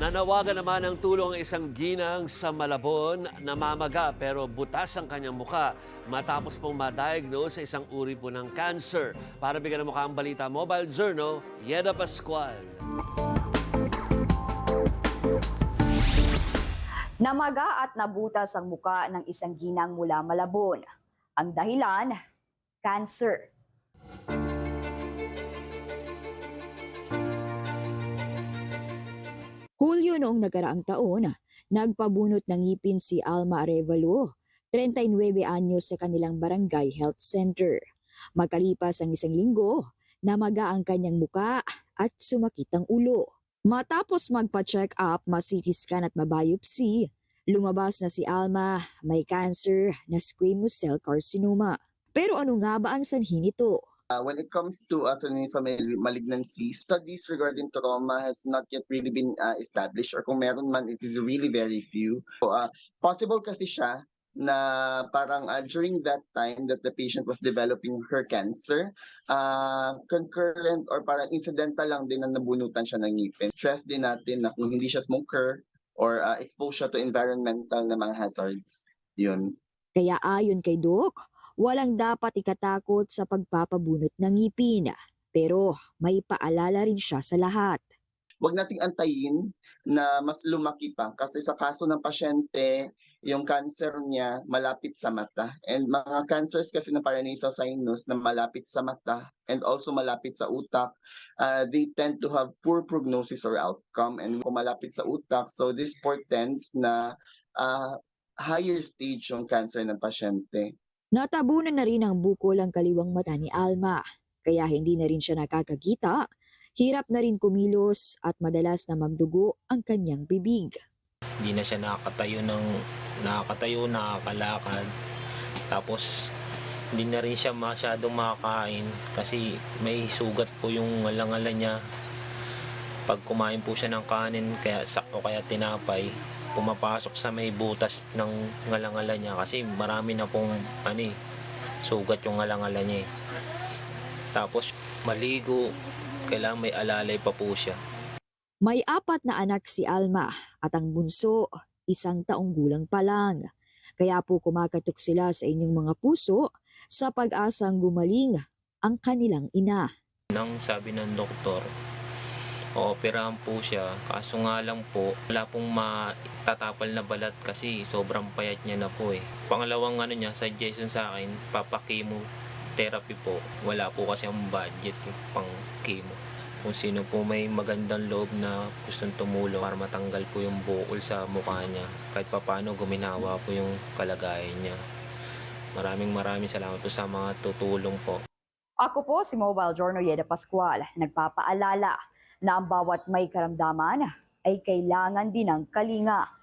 Nanawagan naman ng tulong ang isang ginang sa Malabon na mamaga pero butas ang kanyang muka matapos pong ma-diagnose sa isang uri po ng cancer. Para bigyan ng mukha ang balita, Mobile Journal, Yeda Pascual. Namaga at nabutas ang muka ng isang ginang mula Malabon. Ang dahilan, cancer. Noong nagaraang taon, nagpabunot ng ngipin si Alma Arevalo, 39 anyos sa kanilang barangay health center. Magkalipas ang isang linggo, namaga ang kanyang muka at sumakit ang ulo. Matapos magpa-check up, ma-CT scan at mabiopsy, lumabas na si Alma may cancer na squamous cell carcinoma. Pero ano nga ba ang sanhi nito? Uh, when it comes to uh, sa sa mal- malignancy, studies regarding trauma has not yet really been uh, established or kung meron man, it is really very few. So, uh, possible kasi siya na parang uh, during that time that the patient was developing her cancer, uh, concurrent or parang incidental lang din na nabunutan siya ng ngipin. Stress din natin na kung hindi siya smoker or uh, exposure to environmental na mga hazards. Yun. Kaya ayon kay Doc, walang dapat ikatakot sa pagpapabunot ng ngipin. Pero may paalala rin siya sa lahat. Huwag nating antayin na mas lumaki pa kasi sa kaso ng pasyente, yung cancer niya malapit sa mata. And mga cancers kasi ng paranasal sinus na malapit sa mata and also malapit sa utak, uh, they tend to have poor prognosis or outcome. And kung malapit sa utak, so this portends na uh, higher stage yung cancer ng pasyente. Natabunan na rin ang bukol ang kaliwang mata ni Alma. Kaya hindi na rin siya nakakakita. Hirap na rin kumilos at madalas na magdugo ang kanyang bibig. Hindi na siya nakakatayo ng nakakatayo, nakakalakad. Tapos hindi na rin siya masyadong makakain kasi may sugat po yung ngalangala niya. Pag kumain po siya ng kanin kaya o kaya tinapay, pumapasok sa may butas ng ngalangala niya kasi marami na pong ano eh, sugat yung ngalangala niya eh. Tapos maligo, kailangan may alalay pa po siya. May apat na anak si Alma at ang bunso, isang taong gulang pa lang. Kaya po kumakatok sila sa inyong mga puso sa pag-asang gumaling ang kanilang ina. Nang sabi ng doktor, ooperahan po siya. Kaso nga lang po, wala pong matatapal na balat kasi sobrang payat niya na po eh. Pangalawang ano niya, suggestion sa akin, papakimo therapy po. Wala po kasi ang budget pang chemo. Kung sino po may magandang loob na gustong tumulong para matanggal po yung bukol sa mukha niya. Kahit papano guminawa po yung kalagayan niya. Maraming maraming salamat po sa mga tutulong po. Ako po si Mobile Journal Yeda Pascual, nagpapaalala na ang bawat may karamdaman ay kailangan din ng kalinga.